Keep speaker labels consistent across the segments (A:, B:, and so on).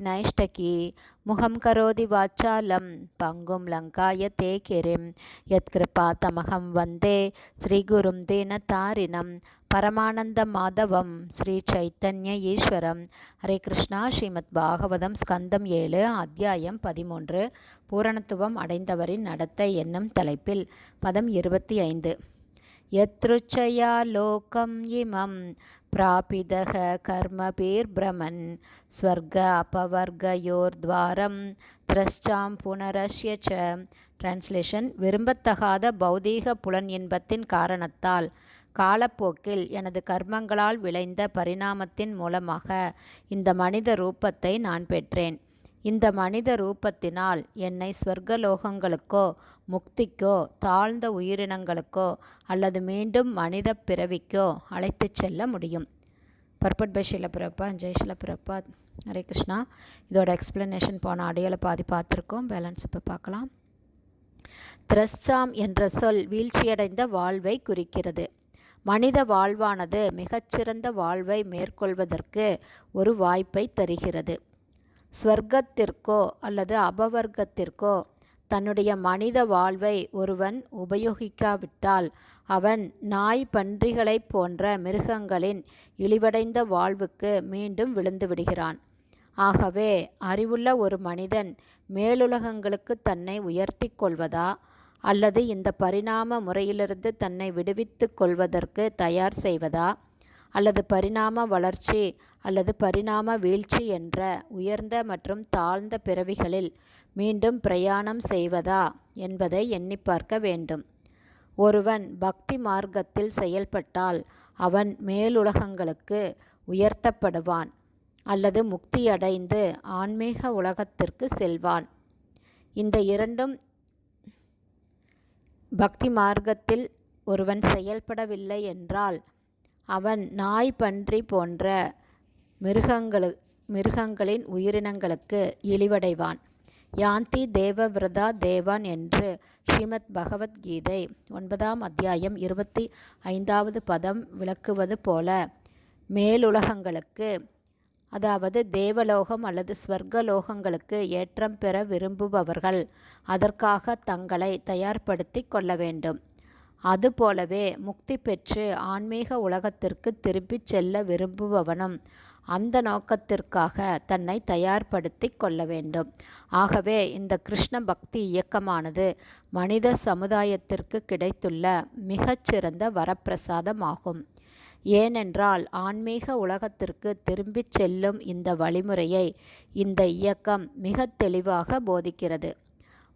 A: நைஷ்டகி முகம் கரோதி வாச்சாலம் பங்கும் லங்காய தே கிரிம் யத்கிருபா தமகம் வந்தே ஸ்ரீகுரும் தீனதாரிணம் பரமானந்த மாதவம் ஸ்ரீ சைத்தன்ய ஈஸ்வரம் ஹரே கிருஷ்ணா ஸ்ரீமத் பாகவதம் ஸ்கந்தம் ஏழு அத்தியாயம் பதிமூன்று பூரணத்துவம் அடைந்தவரின் நடத்தை என்னும் தலைப்பில் பதம் இருபத்தி ஐந்து. யத்ருச்சயா லோகம் இமம் பிராபிதக கர்மபீர்பிரமன் ஸ்வர்க அபவர்கயோர்த்வாரம் திரஷ்டாம் புனரஸ்ய ச டிரான்ஸ்லேஷன் விரும்பத்தகாத பௌதீக புலன் இன்பத்தின் காரணத்தால் காலப்போக்கில் எனது கர்மங்களால் விளைந்த பரிணாமத்தின் மூலமாக இந்த மனித ரூபத்தை நான் பெற்றேன். இந்த மனித ரூபத்தினால் என்னை ஸ்வர்கலோகங்களுக்கோ முக்திக்கோ தாழ்ந்த உயிரினங்களுக்கோ அல்லது மீண்டும் மனித பிறவிக்கோ அழைத்துச் செல்ல முடியும். பர்பட் பை ஷிலபிரப்பா ஜெய் ஷிலபிரப்பா ஹரே கிருஷ்ணா. இதோட எக்ஸ்பிளனேஷன் போன ஆடியோவில் பாதி பார்த்துருக்கோம். பேலன்ஸ் இப்போ பார்க்கலாம். திரஸ்சாம் என்ற சொல் வீழ்ச்சியடைந்த வாழ்வை குறிக்கிறது. மனித வாழ்வானது மிகச்சிறந்த வாழ்வை மேற்கொள்வதற்கு ஒரு வாய்ப்பை தருகிறது. ஸ்வர்க்கத்திற்கோ அல்லது அபவர்க்கத்திற்கோ தன்னுடைய மனித வாழ்வை ஒருவன் உபயோகிக்காவிட்டால் அவன் நாய் பன்றிகளைப் போன்ற மிருகங்களின் இழிவடைந்த வாழ்வுக்கு மீண்டும் விழுந்து விடுகிறான். ஆகவே அறிவுள்ள ஒரு மனிதன் மேலுலகங்களுக்கு தன்னை உயர்த்தி கொள்வதா அல்லது இந்த பரிணாம முறையிலிருந்து தன்னை விடுவித்து கொள்வதற்கு தயார் செய்வதா? அல்லது பரிணாம வளர்ச்சி அல்லது பரிணாம வீழ்ச்சி என்ற உயர்ந்த மற்றும் தாழ்ந்த பிறவிகளில் மீண்டும் பிரயாணம் செய்வதா என்பதை எண்ணி பார்க்க வேண்டும். ஒருவன் பக்தி மார்க்கத்தில் செயல்பட்டால் அவன் மேலுலகங்களுக்கு உயர்த்தப்படுவான் அல்லது முக்தியடைந்து ஆன்மீக உலகத்திற்கு செல்வான். இந்த இரண்டும் பக்தி மார்க்கத்தில் ஒருவன் செயல்படவில்லை என்றால் அவன் நாய் பன்றி போன்ற மிருகங்களு மிருகங்களின் உயிரினங்களுக்கு இழிவடைவான். யாந்தி தேவவிரதா தேவான் என்று ஸ்ரீமத் பகவத்கீதை ஒன்பதாம் அத்தியாயம் இருபத்தி ஐந்தாவது பதம் விளக்குவது போல மேலுலகங்களுக்கு அதாவது தேவலோகம் அல்லது ஸ்வர்கலோகங்களுக்கு ஏற்றம் பெற விரும்புபவர்கள் அதற்காக தங்களை தயார்படுத்தி கொள்ள வேண்டும். அதுபோலவே முக்தி பெற்று ஆன்மீக உலகத்திற்கு திரும்பிச் செல்ல விரும்புபவனும் அந்த நோக்கத்திற்காக தன்னை தயார்படுத்தி கொள்ள வேண்டும். ஆகவே இந்த கிருஷ்ண பக்தி இயக்கமானது மனித சமுதாயத்திற்கு கிடைத்துள்ள மிகச்சிறந்த வரப்பிரசாதமாகும். ஏனென்றால் ஆன்மீக உலகத்திற்கு திரும்பிச் செல்லும் இந்த வழிமுறையை இந்த இயக்கம் மிக தெளிவாக போதிக்கிறது.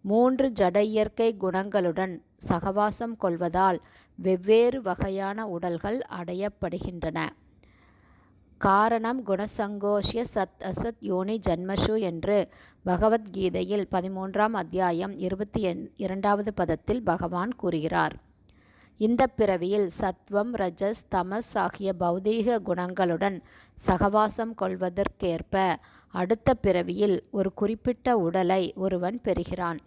A: மூன்று ஜட இயற்கை குணங்களுடன் சகவாசம் கொள்வதால் வெவ்வேறு வகையான உடல்கள் அடையப்படுகின்றன. காரணம் குணசங்கோஷிய சத் அசத் யோனி ஜன்மஷு என்று பகவத்கீதையில் பதிமூன்றாம் அத்தியாயம் இருபத்தி இரண்டாவது பதத்தில் பகவான் கூறுகிறார். இந்த பிறவியில் சத்வம் ரஜஸ் தமஸ் ஆகிய பௌதீக குணங்களுடன் சகவாசம் கொள்வதற்கேற்ப அடுத்த பிறவியில் ஒரு குறிப்பிட்ட உடலை ஒருவன் பெறுகிறான்.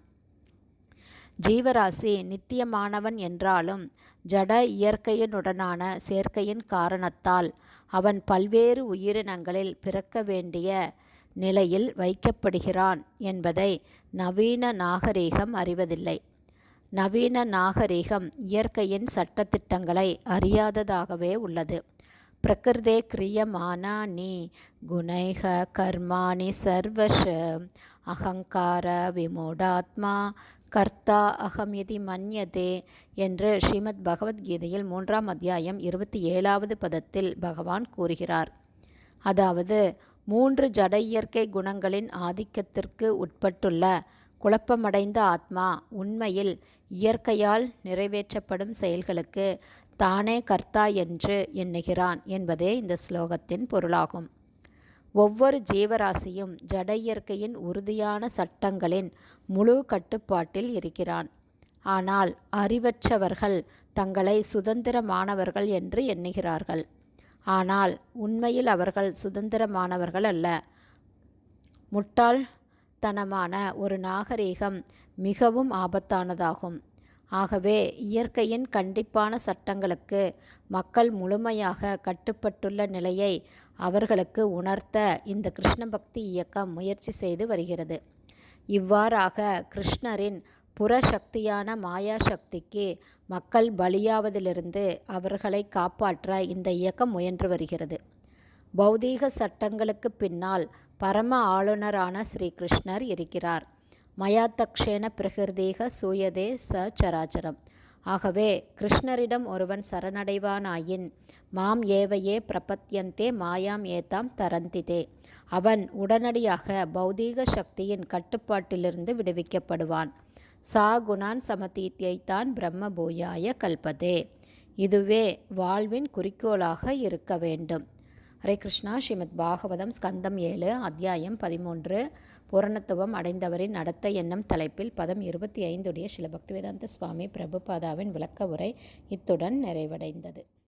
A: ஜீவராசி நித்தியமானவன் என்றாலும் ஜட இயற்கையினுடனான சேர்க்கையின் காரணத்தால் அவன் பல்வேறு உயிரினங்களில் பிறக்க வேண்டிய நிலையில் வைக்கப்படுகிறான் என்பதை நவீன நாகரீகம் அறிவதில்லை. நவீன நாகரீகம் இயற்கையின் சட்டத்திட்டங்களை அறியாததாகவே உள்ளது. பிரகிருதே கிரியமானானி குணைக கர்மாணி சர்வஷ அகங்கார விமூடாத்மா கர்த்தா அகம் மன்யதே என்று ஸ்ரீமத் பகவத்கீதையில் மூன்றாம் அத்தியாயம் இருபத்தி ஏழாவது பதத்தில் பகவான் கூறுகிறார். அதாவது மூன்று ஜட இயற்கை குணங்களின் ஆதிக்கத்திற்கு உட்பட்டுள்ள குழப்பமடைந்த ஆத்மா உண்மையில் இயற்கையால் நிறைவேற்றப்படும் செயல்களுக்கு தானே கர்த்தா என்று எண்ணுகிறான் என்பதே இந்த ஸ்லோகத்தின் பொருளாகும். ஒவ்வொரு ஜீவராசியும் ஜட இயற்கையின் உறுதியான சட்டங்களின் முழு கட்டுப்பாட்டில் இருக்கிறான். ஆனால் அறிவற்றவர்கள் தங்களை சுதந்திரமானவர்கள் என்று எண்ணுகிறார்கள். ஆனால் உண்மையில் அவர்கள் சுதந்திரமானவர்கள் அல்ல. முட்டாள்தனமான ஒரு நாகரிகம் மிகவும் ஆபத்தானதாகும். ஆகவே இயற்கையின் கண்டிப்பான சட்டங்களுக்கு மக்கள் முழுமையாக கட்டுப்பட்டுள்ள நிலையை அவர்களுக்கு உணர்த்த இந்த கிருஷ்ண பக்தி இயக்கம் முயற்சி செய்து வருகிறது. இவ்வாறாக கிருஷ்ணரின் புறசக்தியான மாயா சக்திக்கு மக்கள் பலியாவதிலிருந்து அவர்களை காப்பாற்ற இந்த இயக்கம் முயன்று வருகிறது. பௌதீக சட்டங்களுக்கு பின்னால் பரம ஆளுநரான ஸ்ரீ கிருஷ்ணர் இருக்கிறார். மயாத்தக்ஷேன பிரகிருதீக சூயதே ச சராச்சரம். ஆகவே கிருஷ்ணரிடம் ஒருவன் சரணடைவானாயின் மாம் ஏவையே பிரபத்தியந்தே மாயாம் ஏதாம் தரந்திதே. அவன் உடனடியாக பௌதீக சக்தியின் கட்டுப்பாட்டிலிருந்து விடுவிக்கப்படுவான். சா குணான் சமதீத்தியைத்தான் பிரம்ம பூயாய கல்பதே. இதுவே வாழ்வின் குறிக்கோளாக இருக்க வேண்டும். ஹரே கிருஷ்ணா. ஸ்ரீமத் பாகவதம் ஸ்கந்தம் ஏழு அத்தியாயம் பதிமூன்று. பூரணத்துவம் அடைந்தவரின் நடத்த என்னும் தலைப்பில் பதம் இருபத்தி ஐந்துடைய ஸ்ரீல பக்திவேதாந்த சுவாமி பிரபுபாதாவின் விளக்க உரை இத்துடன் நிறைவடைந்தது.